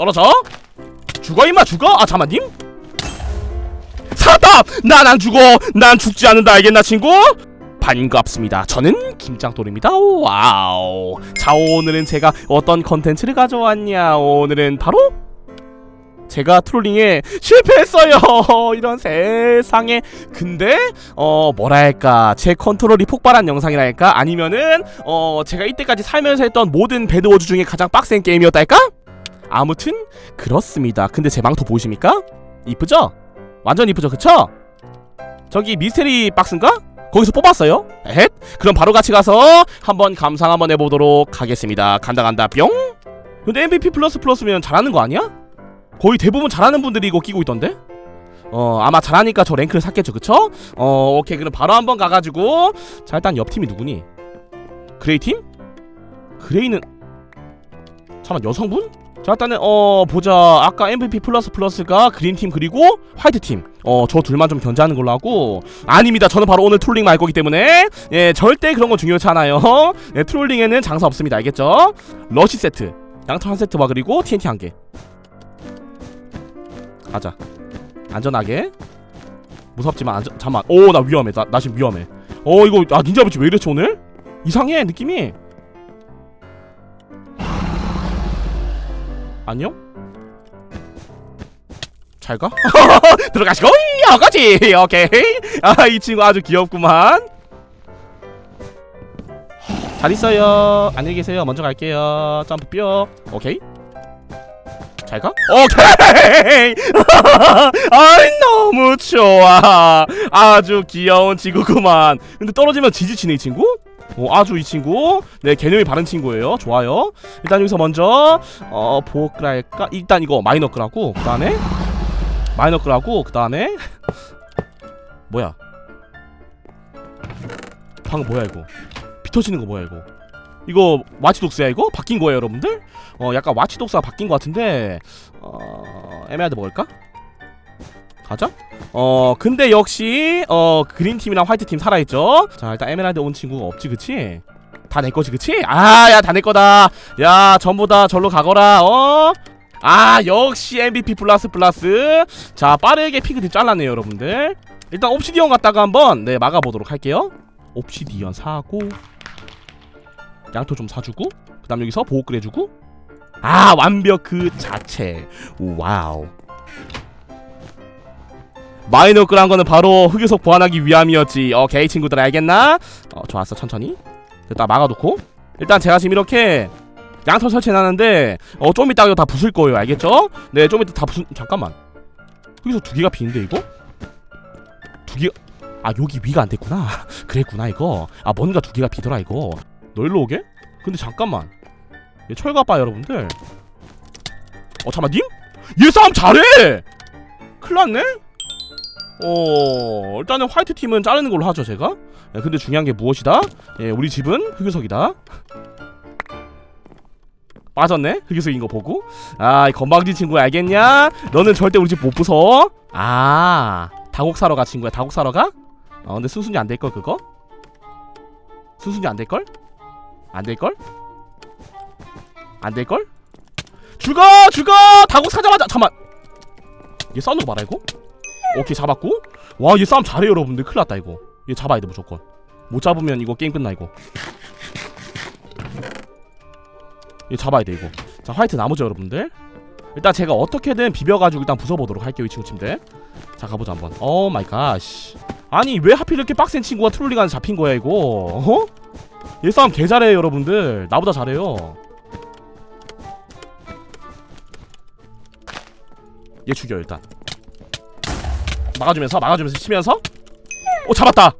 떨어져? 죽어 임마 죽어? 아 잠만 님. 살았다 난안 죽어. 난 죽지 않는다. 알겠나 친구? 반갑습니다. 저는 김장돌입니다. 와우. 자 오늘은 제가 어떤 컨텐츠를 가져왔냐? 오늘은 바로 제가 트롤링에 실패했어요. 이런 세상에. 근데 어 뭐랄까. 제 컨트롤이 폭발한 영상이랄까? 아니면은 어 제가 이때까지 살면서 했던 모든 배드워즈 중에 가장 빡센 게임이었달까 아무튼 그렇습니다 근데 제 망토 보이십니까 이쁘죠 완전 이쁘죠 그쵸 저기 미스테리 박스인가 거기서 뽑았어요 에헷 그럼 바로 같이 가서 한번 감상 한번 해보도록 하겠습니다 간다 간다 뿅 근데 MVP 플러스 플러스면 잘하는 거 아니야? 거의 대부분 잘하는 분들이 이거 끼고 있던데? 어 아마 잘하니까 저 랭크를 샀겠죠 그쵸? 어 오케이 그럼 바로 한번 가가지고 자 일단 옆팀이 누구니? 그레이 팀? 그레이는 잠깐 여성분? 자 일단은 어 보자. 아까 MVP 플러스 플러스가 그린 팀 그리고 화이트 팀 어 저 둘만 좀 견제하는 걸로 하고. 아닙니다. 저는 바로 오늘 트롤링 말 거기 때문에. 예 절대 그런 거 중요치 않아요. 예 트롤링에는 장사 없습니다. 알겠죠? 러시 세트. 양털 한 세트와 그리고 TNT 한개. 가자. 안전하게. 무섭지만 안전 잠만. 오 나 위험해. 나, 나 지금 위험해. 어 이거 아 닌자 부치 왜 이랬지 오늘? 이상해 느낌이 안녕? 잘 가? 들어가시고 여거지 오케이. 아 이 친구 아주 귀엽구만. 잘 있어요. 안녕히 계세요. 먼저 갈게요. 점프 뿅. 오케이. 잘 가? 오케이! 아이 너무 좋아. 아주 귀여운 친구구만. 근데 떨어지면 지지치네 이 친구? 어, 아주 이 친구. 네 개념이 바른 친구예요. 좋아요. 일단 여기서 먼저 어 보호크랄까? 일단 이거 마이너크라고 그 다음에 마이너크라고 그 다음에 뭐야? 방금 뭐야 이거? 비 터지는 거 뭐야 이거? 이거 와치독스야 이거? 바뀐 거예요 여러분들? 어 약간 와치독스가 바뀐 것 같은데 어 에메랄드 먹을까? 가자. 어 근데 역시 어 그린팀이랑 화이트팀 살아있죠? 자 일단 에메랄드 온 친구가 없지 그치? 다 내 거지 그치? 아 야 다 내 거다. 야 전부 다 절로 가거라 어? 아 역시 MVP 플러스 플러스. 자 빠르게 핑크팀 잘랐네요 여러분들. 일단 옵시디언 갔다가 한번 네 막아보도록 할게요. 옵시디언 사고 양토 좀 사주고 그 다음 여기서 보호글 해주고. 아 완벽 그 자체. 와우 한 거는 바로 흑요석 보완하기 위함이었지 오케이 친구들 알겠나? 어 좋았어 천천히 일단 막아놓고 일단 제가 지금 이렇게 양털 설치해놨는데 어 좀 이따가 이거 다 부술 거예요 알겠죠? 네 좀 이따 다 부술 잠깐만 여기서 두 개가 비는데 이거? 두 개가 아 여기 위가 안 됐구나 그랬구나 이거 아 뭔가 두 개가 비더라 이거 너 일로 오게? 근데 잠깐만 얘 철가빠 여러분들 어 잠깐만 님? 얘 싸움 잘해! 큰일 났네? 어 일단은 화이트 팀은 자르는 걸로 하죠 제가 예, 근데 중요한 게 무엇이다? 예 우리 집은 흑유석이다 빠졌네 흑유석인 거 보고 아이 건방진 친구 알겠냐? 너는 절대 우리 집 못 부숴 아 다곡 사러 가 친구야 다곡 사러 가? 어 근데 순순히 안 될 걸 그거? 순순히 안 될걸? 안 될걸? 안 될걸? 죽어! 죽어! 다곡 사자마자 잠만 얘 싸우는 거 말아 이거? 오케이 잡았고. 와 얘 싸움 잘해 여러분들. 큰일 났다 이거. 얘 잡아야 돼 무조건. 못 잡으면 이거 게임 끝나 이거. 얘 잡아야 돼 이거. 자 화이트 나무죠 여러분들? 일단 제가 어떻게든 비벼가지고 일단 부숴보도록 할게요 이 친구 침대 자 가보자 한번. 오 마이 갓 아니 왜 하필 이렇게 빡센 친구가 트롤링하는 잡힌 거야 이거? 어? 얘 싸움 개 잘해요 여러분들. 나보다 잘해요. 얘 죽여 일단 막아주면서 막아주면서 치면서. 오 잡았다.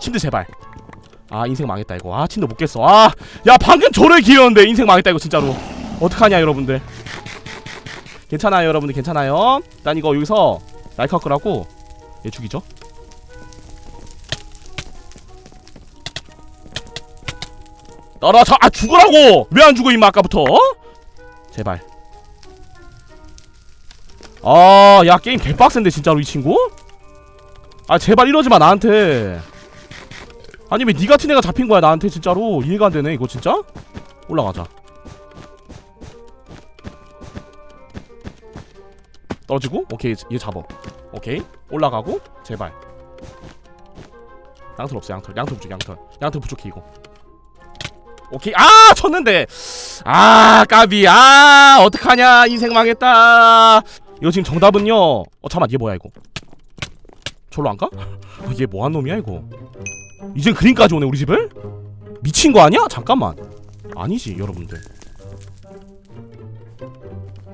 침대 제발. 아 인생 망했다 이거. 아 침대 못 깼어. 아 야 방금 저를 기회였는데 인생 망했다 이거 진짜로. 어떡하냐 여러분들. 괜찮아요 여러분들. 괜찮아요. 일단 이거 여기서 날카 끄라고. 얘 죽이죠? 떨어져. 아 죽으라고! 왜 안 죽어 임마 아까부터? 어? 제발 아, 야, 게임 개빡센데, 진짜로, 이 친구? 아, 제발 이러지 마, 나한테. 아니, 왜 니 같은 애가 잡힌 거야, 나한테, 진짜로. 이해가 안 되네, 이거 진짜? 올라가자. 떨어지고? 오케이 얘 잡어. 오케이. 올라가고 제발. 양털 없어 양털. 양털 부족 양털. 양털 부족해 이거. 오케이. 아 쳤는데. 아 까비. 아 어떡하냐 인생 망했다 이거 지금 정답은요. 어 잠깐만 얘 뭐야 이거? 절로 안 가? 아, 얘 뭐한 놈이야 이거? 이젠 그림까지 오네 우리 집을? 미친 거 아니야? 잠깐만. 아니지 여러분들.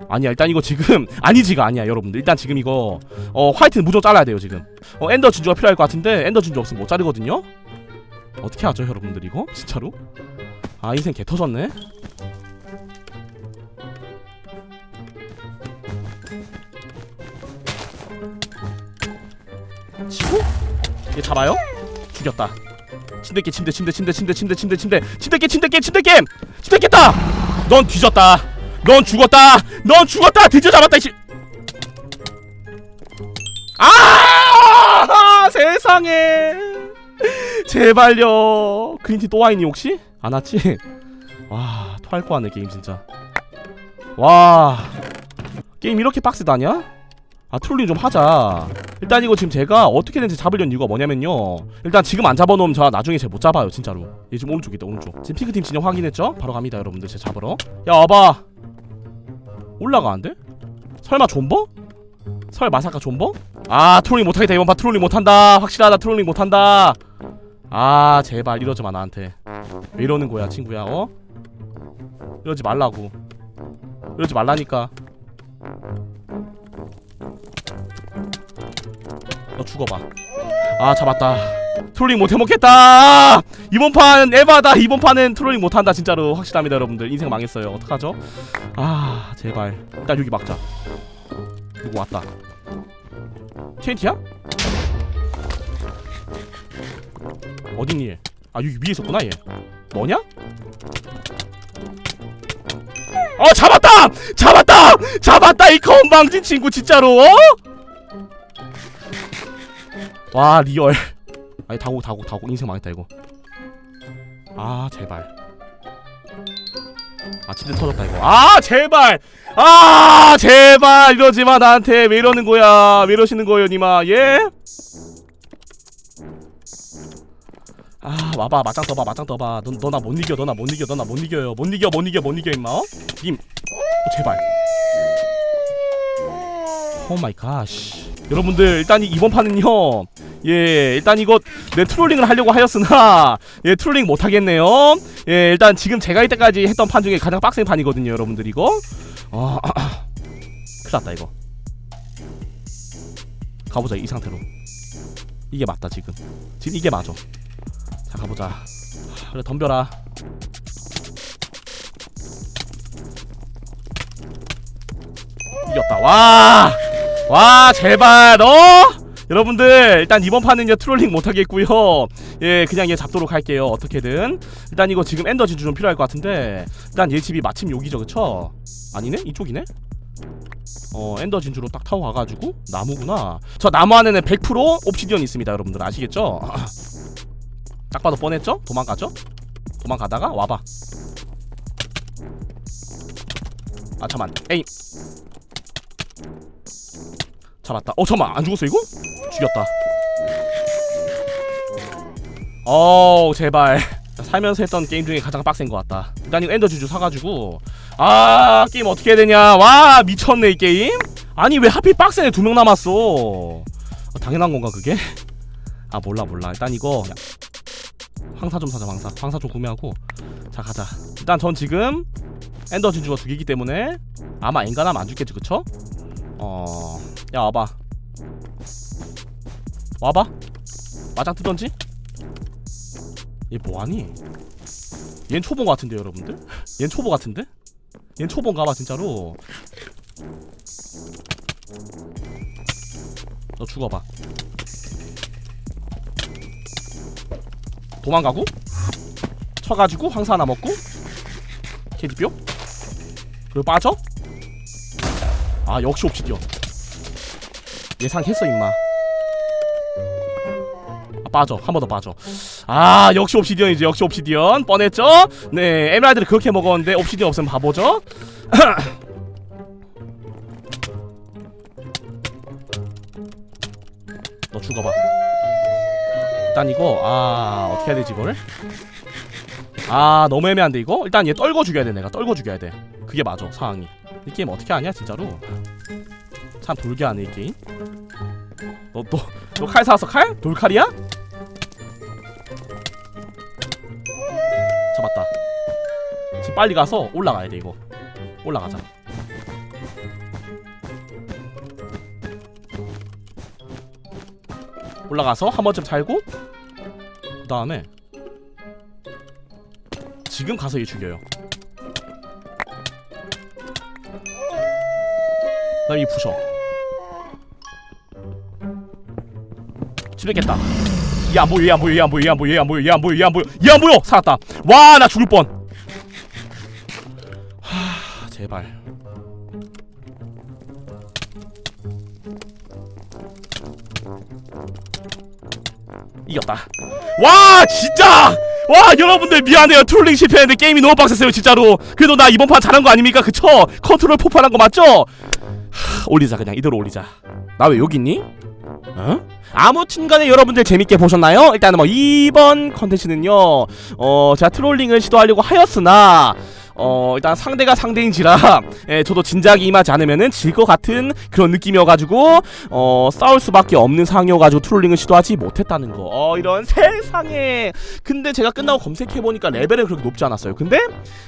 아니야 일단 이거 지금 아니지가 아니야 여러분들. 일단 지금 이거 어 화이트는 무조건 잘라야 돼요 지금. 어 엔더 진주가 필요할 것 같은데 엔더 진주 없으면 못 자르거든요? 어떻게 하죠 여러분들 이거? 진짜로? 아 인생 개 터졌네 치고? 얘 잡아요? 죽였다. 침대 깨 침대 침대 침대 침대 침대 침대 침대. 침대 깨 침대 깨 침대 깨 침대 깼다! 넌 뒤졌다. 넌 죽었다. 넌 죽었다. 드디어 잡았다 이씨. 아! 세상에. 제발요. 그린티 또 와있니 혹시? 안 왔지? 와 토할 거 같네 게임 진짜. 와. 게임 이렇게 빡세다냐? 아 트롤링 좀 하자. 일단 이거 지금 제가 어떻게든지 잡으려는 이유가 뭐냐면요. 일단 지금 안 잡아놓으면 저 나중에 쟤못 잡아요 진짜로. 얘 지금 오른쪽 있다 오른쪽. 지금 핑크팀 진영 확인했죠? 바로 갑니다 여러분들. 쟤 잡으러. 야 와봐. 올라가는데? 설마 존버? 설 마사카 존버? 아 트롤링 못하겠다. 이번 판 트롤링 못한다. 확실하다. 트롤링 못한다. 아 제발 이러지마 나한테. 왜 이러는 거야 친구야 어? 이러지 말라고. 이러지 말라니까 너 죽어봐. 아 잡았다. 트롤링 못 해먹겠다. 이번 판 에바다. 이번 판은 트롤링 못한다 진짜로. 확실합니다 여러분들. 인생 망했어요. 어떡하죠? 아 제발. 일단 여기 막자. 누구 왔다. TNT야? 어딨니 얘? 아 여기 위에 있었구나 얘. 너냐? 어 잡았다! 잡았다! 잡았다! 이 건방진 친구 진짜로. 어? 와 리얼. 아니 다고 다고 다고 인생 망했다 이거. 아 제발. 아 침대 터졌다 이거. 아 제발! 아 제발! 이러지마 나한테. 왜 이러는 거야? 왜 이러시는 거예요 니마? 예? 아 와봐. 맞짱 떠봐 맞짱 떠봐. 너나못 이겨 너나 못 이겨 너나 못 이겨요. 못 이겨 못 이겨 못 이겨 임마 어? 님. 어, 제발. 오 마이 갓 여러분들 일단 이- 이번 판은요 예 일단 이거 내 트롤링을 하려고 하였으나 예 트롤링 못하겠네요. 예 일단 지금 제가 이때까지 했던 판 중에 가장 빡센 판이거든요 여러분들 이거. 어 큰일 났다 이거. 가보자 이 상태로. 이게 맞다 지금. 지금 이게 맞아. 자 가보자. 그래 덤벼라. 이겼다. 와! 와 제발 어? 여러분들 일단 이번 판은요 트롤링 못하겠고요 예 그냥 얘 잡도록 할게요 어떻게든 일단 이거 지금 엔더 진주 좀 필요할 것 같은데 일단 얘 집이 마침 여기죠 그쵸? 아니네? 이쪽이네? 어 엔더 진주로 딱 타고 가가지고 나무구나 저 나무 안에는 100% 옵시디언 있습니다 여러분들 아시겠죠? 딱 봐도 뻔했죠? 도망가죠? 도망가다가 와봐 아 잠만 에임 잡았다. 어 잠만. 안 죽었어 이거? 죽였다. 어우 제발. 살면서 했던 게임 중에 가장 빡센 것 같다. 일단 이거 엔더 주주 사가지고. 아 게임 어떻게 해야 되냐? 와 미쳤네 이 게임. 아니 왜 하필 빡센 애두 명 남았어? 어, 당연한 건가 그게? 아 몰라 몰라. 일단 이거 야, 황사 좀 사자 황사. 황사 좀 구매하고. 자 가자. 일단 전 지금 엔더 진주가 두 개이기 때문에 아마 엔간하면 안 죽겠지 그쵸? 어... 야 와봐 와봐 마장 뜨던지? 얘 뭐하니? 얜 초보 같은데 여러분들? 얜 초보 같은데? 얜 초보인가봐 진짜로 너 죽어봐 도망가고 쳐가지고 황사 하나 먹고 캐디뼈 그리고 빠져 아 역시 옵시디언. 예상했어 임마. 아, 빠져. 한 번 더 빠져. 아 역시 옵시디언이지. 역시 옵시디언. 뻔했죠? 네 에메랄드를 그렇게 먹었는데 옵시디언 없으면 바보죠? 너 죽어봐. 일단 이거 아 어떻게 해야 되지 이거를? 아 너무 애매한데 이거? 일단 얘 떨궈 죽여야 돼 내가. 떨궈 죽여야 돼. 그게 맞아 상황이. 이 게임 어떻게 하냐 진짜로? 참 돌게 하네 이 게임. 너너너 칼 사왔어 칼? 돌칼이야? 잡았다. 지금 빨리 가서 올라가야 돼 이거. 올라가자. 올라가서 한 번쯤 살고 그 다음에 지금 가서 얘 죽여요 이 부셔 얘안 보여 얘안 보여 얘안 보여 얘안 보여 얘안 보여 얘안 보여 살았다. 와 나 죽을 뻔. 하, 제발. 이겼다. 와 진짜! 와 여러분들 미안해요. 트롤링 실패했는데 게임이 너무 빡셌어요 진짜로. 그래도 나 이번 판 잘한 거 아닙니까? 그쵸? 컨트롤 폭발한 거 맞죠 하, 올리자 그냥 이대로 올리자 나 왜 여기 있니 어? 아무튼간에 여러분들 재밌게 보셨나요? 일단은 뭐 이번 컨텐츠는요 어 제가 트롤링을 시도하려고 하였으나 어 일단 상대가 상대인지라 예, 저도 진작에 임하지 않으면은 질 것 같은 그런 느낌이어가지고 어 싸울 수밖에 없는 상황이어가지고 트롤링을 시도하지 못했다는 거. 어 이런 세상에. 근데 제가 끝나고 검색해 보니까 레벨은 그렇게 높지 않았어요. 근데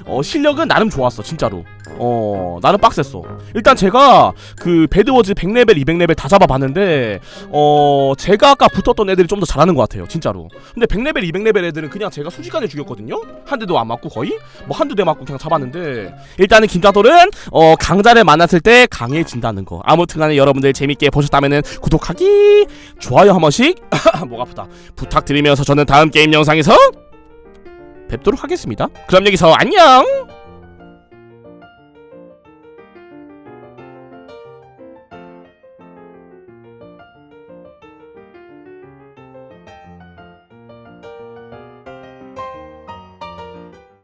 어 실력은 나름 좋았어 진짜로. 어 나름 빡셌어. 일단 제가 그 배드워즈 100레벨, 200레벨 다 잡아봤는데 어 제가 아까 붙었던 애들이 좀 더 잘하는 것 같아요 진짜로. 근데 100레벨, 200레벨 애들은 그냥 제가 순식간에 죽였거든요. 한 대도 안 맞고 거의 뭐 한두 대 맞고 그냥 잡았는데 일단은 김자돌은 어 강자를 만났을 때 강해진다는 거. 아무튼간에 여러분들 재밌게 보셨다면은 구독하기, 좋아요 한 번씩 목 아프다 부탁드리면서 저는 다음 게임 영상에서 뵙도록 하겠습니다. 그럼 여기서 안녕.